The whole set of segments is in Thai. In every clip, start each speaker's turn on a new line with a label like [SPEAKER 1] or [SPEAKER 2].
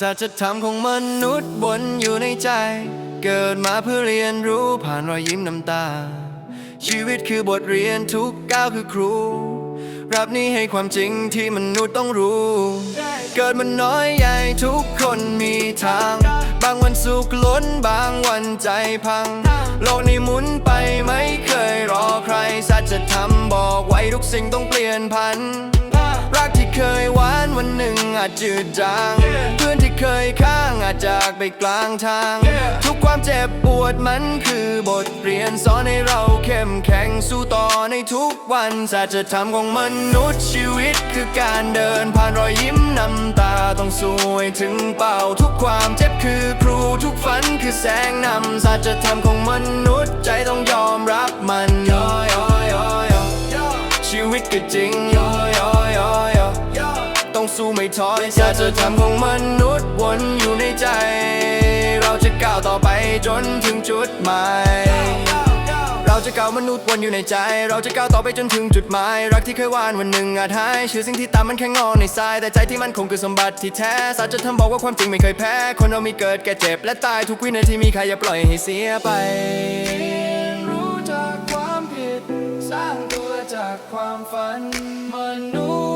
[SPEAKER 1] สัจธรรมของมนุษย์วนอยู่ในใจ เกิดมาเพื่อเรียนรู้ผ่านรอยยิ้มน้ำตา ชีวิตคือบทเรียนทุกก้าวคือครู รับนี้ให้ความจริงที่มนุษย์ต้องรู้ เกิดมันน้อยใหญ่ทุกคนมีทาง บางวันสุขล้นบางวันใจพัง โลกนี้หมุนไปไม่เคยรอใคร สัจธรรมบอกไว้ทุกสิ่งต้องเปลี่ยนพัน รักที่เคยหวานวันหนึ่งอาจจืดจาง เพื่อนที่เคยข้างอาจจากไปกลางทาง ทุกความเจ็บปวดมันคือบทเรียนสอนให้เราเข้มแข็งสู้ต่อในทุกวันสัจธรรมของมนุษย์ชีวิตคือการเดินผ่านรอยยิ้มน้ำตาต้องสู้ให้ถึงเป้าทุกความเจ็บคือครูทุกฝันคือแสงนำสัจธรรมของมนุษย์ใจต้องยอมรับมันย่อยย่อยย่อยย่อยชีวิตก็จริงยอยอยอยอ ต้องสู้ไม่ถอยอยาจะทำของมนุษย์วนอยู่ในใจ เราจะก้าวต่อไปจนถึงจุดหมายเราจะก้าวมนุษย์วนอยู่ในใจ เราจะก้าวต่อไปจนถึงจุดหมาย รักที่เคยหวานวันหนึ่งอาจหาย ชื่อสิ่งที่ตามมันแค่งอในทราย แต่ใจที่มันคงคือสมบัติที่แท้สัจธรรมบอกว่าความจริงไม่เคยแพ้ คนเรามีเกิดแก่เจ็บและตายทุกวินาทีมีใครอย่าปล่อยให้เสียไปรู้จากความผิด สร้างตัวจากความฝันมนุษย์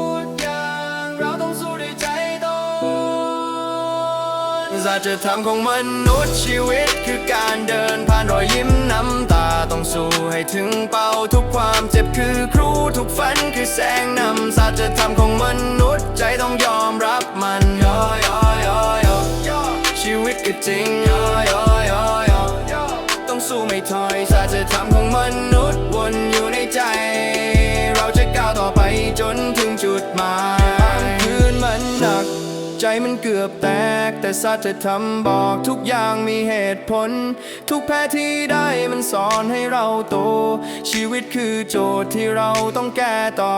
[SPEAKER 1] สัจธรรมของมนุษย์ชีวิตคือการเดินผ่านรอยยิ้มน้ำตาต้องสู้ให้ถึงเป้าทุกความเจ็บคือครูทุกฝันคือแสงนำสัจธรรมของมนุษย์ใจต้องยอมรับมันย่อยย่อยย่อย่อชีวิตก็จริงย่อยย่อยย่อย่อต้องสู้ไม่ถอยสัจธรรมของมนุษย์วนอยู่ในใจ เราจะก้าวต่อไปจนถึงจุดหมาย ใจมันเกือบแตก แต่สัจธรรมบอกทุกอย่างมีเหตุผล ทุกแพ้ที่ได้มันสอนให้เราโต ชีวิตคือโจทย์ที่เราต้องแก้ต่อ